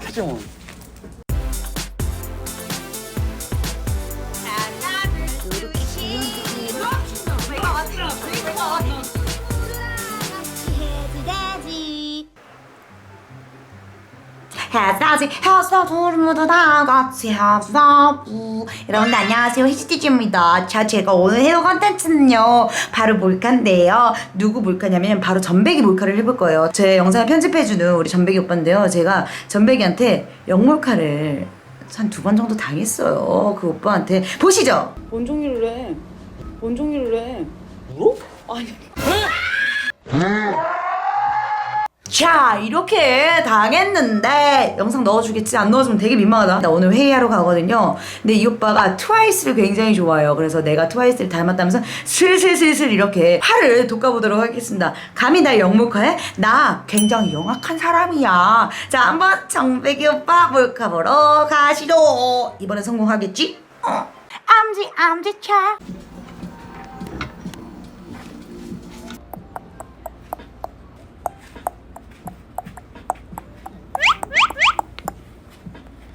표정. 해사지 해서 둘 모두 다 같이 해사부. 여러분들 안녕하세요. 히스티즈입니다. 자 제가 오늘 헤어 컨텐츠는요 바로 몰카인데요. 누구 몰카냐면 바로 전백이 몰카를 해볼 거예요. 제 영상을 편집해주는 우리 전백이 오빠인데요. 제가 전백이한테 영몰카를 한 두 번 정도 당했어요. 그 오빠한테. 보시죠! 뭔 종류를 해? 뭔 종류를 해? 물어? 아니 자 이렇게 당했는데 영상 넣어주겠지? 안 넣어주면 되게 민망하다. 나 오늘 회의하러 가거든요. 근데 이 오빠가 트와이스를 굉장히 좋아해요. 그래서 내가 트와이스를 닮았다면서 슬슬슬슬 이렇게 화를 돋궈보도록 하겠습니다. 감히 날 영목화해? 나 굉장히 영악한 사람이야. 자 한번 정백이 오빠 몰카 보러 가시죠. 이번에 성공하겠지? 어. 암지 암지차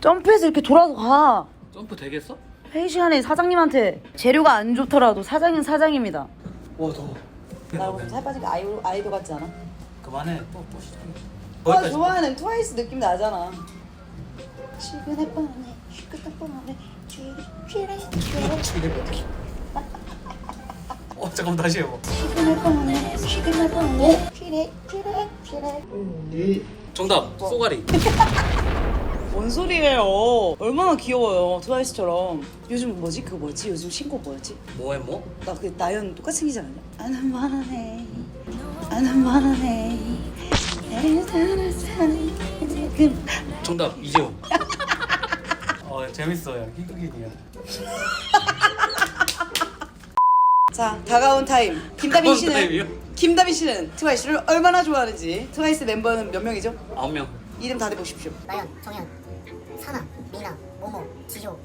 점프해서 이렇게 돌아서 가 점프 되겠어? 회의 시간에 사장님한테 재료가 안 좋더라도 사장은 사장입니다. 와 더워. 나 오늘 살 빠지게 아이돌, 아이돌 같지 않아? 그만해. 또또 시작. 아 좋아하는 트와이스 느낌 나잖아. 시그널 뻔해, 시그널 뻔해, 쥐쥐래 쥐래 어 잠깐만 다시 해봐. 시그널 뻔해, 시그널 뻔해, 쥐래 쥐래 쥐래. 정답. 쏘가리. 뭔 소리예요? 얼마나 귀여워요 트와이스처럼 요즘 뭐지 그거 뭐지 요즘 신곡 뭐였지? 뭐해 뭐? 나 그 나연 똑같이 생기지 않았냐? 아는 만해 아는 만해 정답 이재호. 어 재밌어요. 희극인이야. 자 다가온 타임 김다빈 다가온 씨는 타임이요? 김다빈 씨는 트와이스를 얼마나 좋아하는지 트와이스 멤버는 몇 명이죠? 아홉 명. 이름 다 대보십시오 나연, 정현, 사나, 미나, 모모, 지효,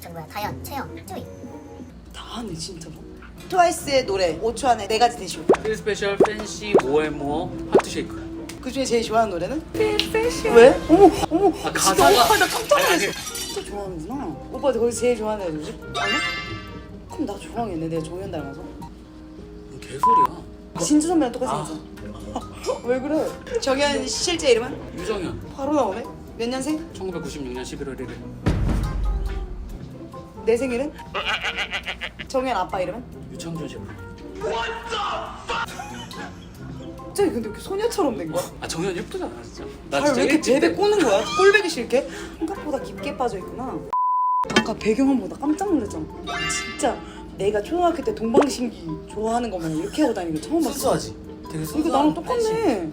저기 뭐야 다현, 채영, 쪼이. 다 하네 진짜로 트와이스의 노래 5초 안에 네 가지 대시오 필 스페셜 팬시 모에모 하트 쉐이크. 그 중에 제일 좋아하는 노래는? 왜? 어머 어머 아, 진짜 가사가- 오빠 나 깜짝 아니, 놀랐어 아니. 진짜 좋아하는구나 오빠 거기서 제일 좋아하는 노래 누구지? 아니? 그럼 나 좋아하겠네 내가 정현 닮아서 개소리야. 진주 선배랑 똑같이 아. 생겼어 왜 그래? 정현 실제 이름은? 유정현. 바로 나오네 몇 년생? 1996년 11월 1일. 내 생일은? 정현 아빠 이름은? 유창준 씨. 저기 근데 이렇게 소녀처럼 된 거야? 아 정현 예쁘잖아 진짜. 나 발왜 이렇게 일찍 때- 꼬는 거야? 꼴배기 싫게? 생각보다 깊게 빠져 있구나 아까 배경만 보다 깜짝 놀랐잖아 진짜 내가 초등학교 때 동방신기 좋아하는 거만 이렇게 하고 다니는 거 처음 봤어 순수하지. 되게 순수한 이거 나랑. 똑같네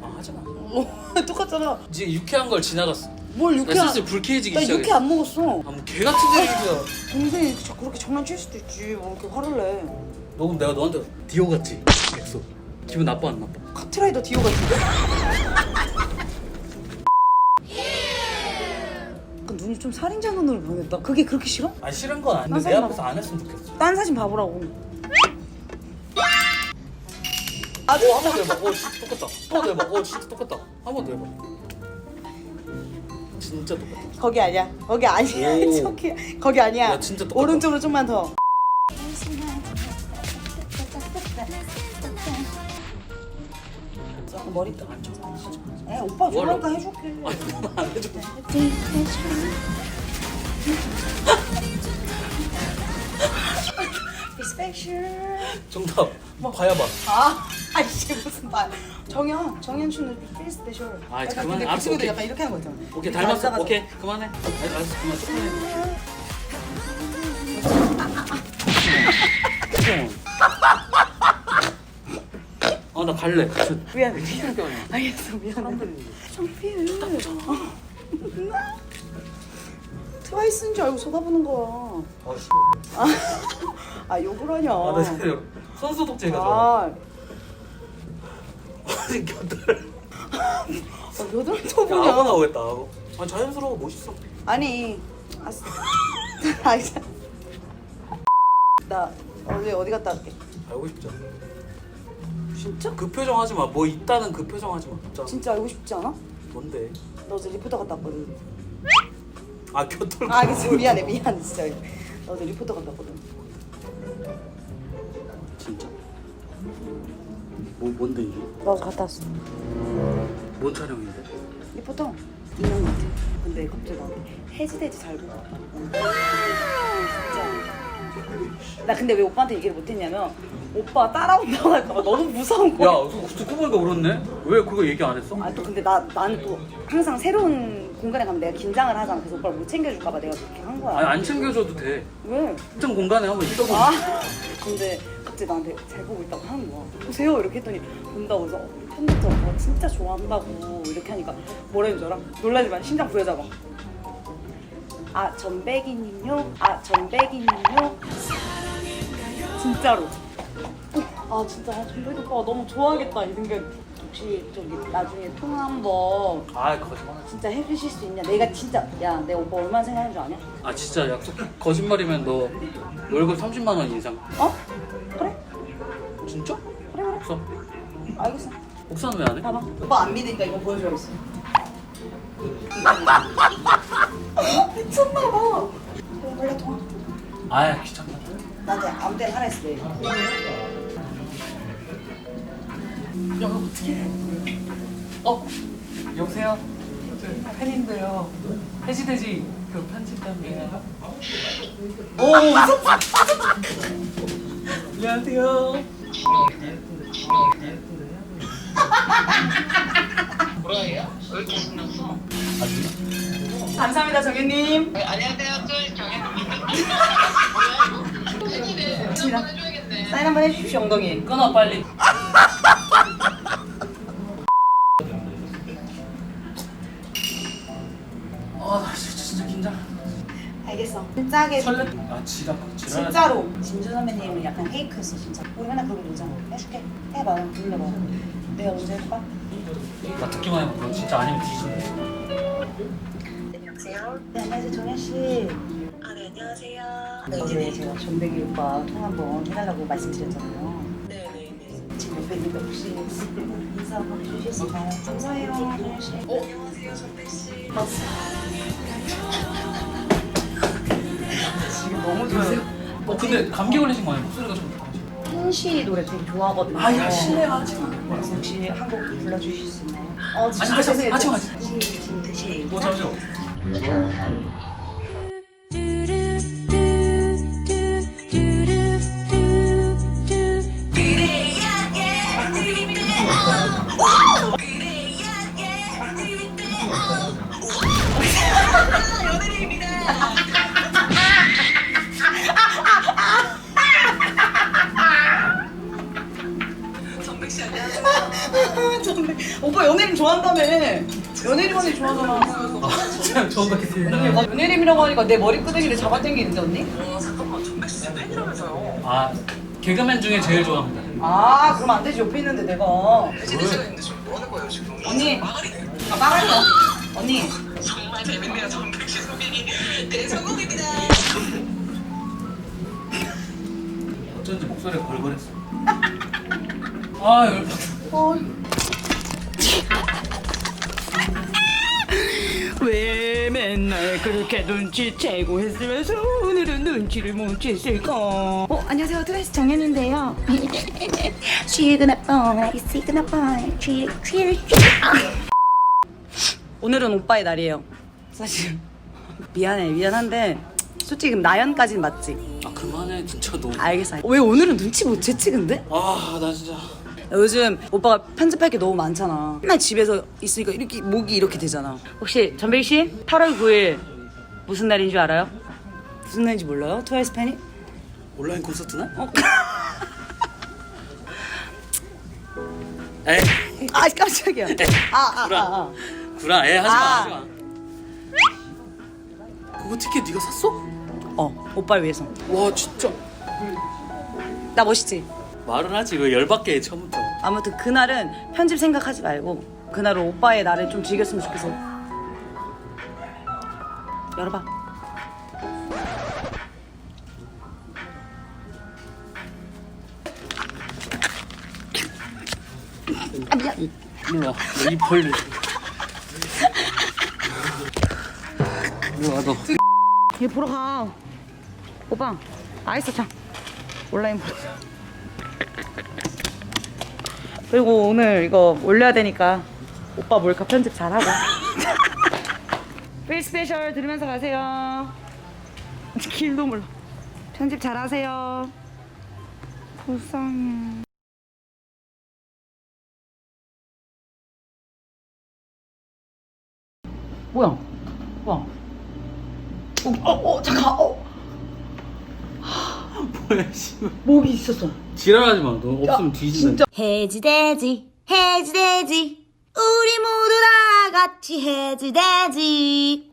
아 하잖아. 어, 똑같잖아 이제 유쾌한 걸 지나갔어. 뭘 나 육회 안... 슬슬 불쾌해지기 나 시작했어. 육회 안 먹었어 아뭐 개 같은 얘기야. 동생이 저- 그렇게 장난칠 수도 있지 뭐 이렇게 화를 내 너 그럼 내가 너한테 디오 같지? 엑소. 기분 나빠 안 나빠? 카트라이더 디오 같은데? 약간 눈이 좀 살인자 눈으로 변했다 그게 그렇게 싫어? 아 싫은 건 아닌데 난내 앞에서 안 했으면 좋겠어. 딴 사진 봐보라고 아, 어, 한번 더 해봐. 어, 진짜 똑같다. 한 번 더 해봐. 어, 진짜 똑같다. 한 번 더 해봐. 진짜 똑같다. 거기 아니야. 거기 아니야. 오. 저기 거기 아니야. 야, 진짜 똑같다. 오른쪽으로 좀만 더. 자, 머리 또안 쳐. 하지 마. 에 오빠 뭐 좋아하니까 해줄게. 아니, 너무 안 해줘. 정답. 뭐 봐야 봐. 아, 아이씨 무슨 말. 정현, 정현 씨는 필 스페셜. 아, 약간 그만해. 근데 그 알았어, 친구도 오케이. 약간 이렇게 하는 거 있잖아. 오케이, 닮았어. 앉아가지고. 오케이, 그만해. 아, 알았어, 그만. 조금만 해. 아, 나 갈래. 저- 미안해. 생각이 안 나. 알겠어, 미안해. 창피해. 트와이스인 줄 알고 쳐다보는 거야. 아, 씨. 아 욕을 하냐. 아, 나 진짜 선수 독재가 좋아. 아, 아니, 곁들. 어, 여덟 야, 초보냐? 아무나 오겠다. 아, 자연스러워 멋있어. 아니, 아싸. 아니, 자- 나 어제 어디 갔다 왔게? 알고 싶죠? 진짜? 그 표정 하지 마. 뭐 있다는 그 표정 하지 마. 진짜. 진짜 알고 싶지 않아? 뭔데? 나 어제 리포터 갔다 왔거든. 아 겨털. 아 알겠어 미안해 미안해 진짜. 나 어제 리포터 갔다 왔거든. 뭐 뭔데 이게? 나 어제 갔다 왔어. 뭔 촬영인데? 리포터 인형 같아. 근데 갑자기 나한테 해지돼지 잘 보고. 진짜. 나 근데 왜 오빠한테 얘기를 못했냐면 오빠 따라온다고 할까봐 너무 무서운 야 거야. 듣고 보니까 울었네. 왜 그거 얘기 안 했어? 아 또 근데 나 나는 또 항상 새로운 공간에 가면 내가 긴장을 하잖아. 그래서 오빠를 못 챙겨줄까봐 내가 그렇게 한 거야. 아니 안 챙겨줘도 돼. 왜? 특정 공간에 한번 있어보. 아 근데 갑자기 나한테 잘 보고 있다고 하는 거야 보세요 이렇게 했더니 본다고 해서 어, 팬부터 뭐 진짜 좋아한다고 이렇게 하니까 뭐라는 줄 알아? 놀라지 마 심장 부여잡아 아 전백이님요? 아 전백이님요? 진짜로 아 진짜 아, 전백이 오빠가 너무 좋아하겠다 이 생각 혹시 저기 나중에 통화 한번 아 거짓말. 진짜 해주실 수 있냐 내가 진짜 야 내 오빠 얼마나 생각하는 줄 아냐? 아 진짜 약속. 거짓말이면 너 월급 30만 원 인상. 어? 진짜? 그래 그래 없어. 알겠어 옥사는 왜안 해? 봐봐. 오빠 안 믿으니까 이거 보여줘야겠어. 미쳤나 봐. 원래 통화. 아 귀찮다. 나한테 아무 때나 하라 했을 때. 야 어떻게? 어 여보세요. 저 팬인데요. 해지돼지 그 편집장님. 오 무섭다. 안녕하세요. 감사합니다 정현님. 안녕하세요. 또 정혜입니다. 사인 한번 해주십시오 엉덩이. 끊어 빨리. 아나 진짜, 진짜 긴장. 알겠어. 진짜게. 설레. 아 지랄. 진짜로. 진주 선배님은 약간 페이크였어 진짜. 우리 맨날 그러고 놀잖아. 해줄게. 해봐. 불러봐. 내가 먼저 해볼까? 나 듣기만 해봐. 너 진짜 아니면 뒤진다. 안녕하세요. 네 안녕하세요 정현 씨. 아, 네, 안녕하세요. 어제 제가 전백이 오빠 통화 한번 해달라고 말씀드렸잖아요. 네 네 네. 지금 옆에 있는데 혹시 인사 한번 해주실 수 있나요? 감사해요, 정현 씨. 어? 안녕하세요, 선배씨. 지금 너무 좋아요. 어 근데 감기 걸리신 거 아니야? 목소리가 좀. 흰씨 노래 되게 좋아하거든요. 아야 마. 그래서 혹시 한곡 불러주실 수 있나요? 어, 진짜 아니, 하지 시, 시, 시. 뭐 잠시만. 정말. 오빠 연예인 좋아한다며. 연예인 언니 좋아하잖아. 아 진짜 처음 뵙겠습니다. 연예인이라고 하니까 내 머리끄댕이를 잡아당기는데 언니? 어, 잠깐만. 정백씨 제 팬이라면서요. 아 개그맨 중에 제일 좋아합니다. 아 그럼 안 되지 옆에 있는데 내가. 해지대지가 있는데 지금 뭐 하는 거예요, 지금? 언니. 마을이네. 아 빠갈려. 언니. 정말 재밌네요, 정백 씨 소개이. 대성공입니다. 어쩐지 목소리가 걸걸했어. 아 열받아. 왜 맨날 그렇게 눈치채고 했으면서 오늘은 눈치를 못 챘을까? 어, 안녕하세요. 트와이스 정현인데요. 시그널 보이, 시그널 보이, 취, 취, 취. 오늘은 오빠의 날이에요. 사실 미안해, 미안한데 솔직히 그럼 나연까지는 맞지? 아 그만해 진짜 너무. 알겠어. 왜 오늘은 눈치 못 챘지 근데? 아 나 진짜. 요즘 오빠가 편집할 게 너무 많잖아. 맨날 집에서 있으니까 이렇게 목이 이렇게 되잖아. 혹시 전백이 씨 8월 9일 무슨 날인 줄 알아요? 무슨 날인지 몰라요? 트와이스 팬이? 온라인 콘서트나? 어? 에이 아 깜짝이야. 아, 아, 구라. 아, 아. 구라 에 하지 마 아. 하지 마. 그거 티켓 네가 샀어? 어, 오빠를 위해서. 와 진짜. 나 멋있지? 말을 하지 왜 열받게 해 처음부터. 아무튼 그날은 편집 생각하지 말고 그날은 오빠의 날을 좀 즐겼으면 좋겠어. 열어봐. 아 미안. 너입 벌려. 일로 와 너. 얘 보러 가 오빠 아이스 참 온라인 보러 그리고 오늘 이거 올려야 되니까 오빠 몰카 편집 잘하고. 필 스페셜 들으면서 가세요. 길도 몰라. 편집 잘하세요. 불쌍해. 뭐야 뭐야 어, 어, 어 잠깐 어 뭐야 씨발. 목이 있었어 지랄하지 마. 너 없으면 뒤진다. 해지돼지 해지돼지 우리 모두 다 같이 해지돼지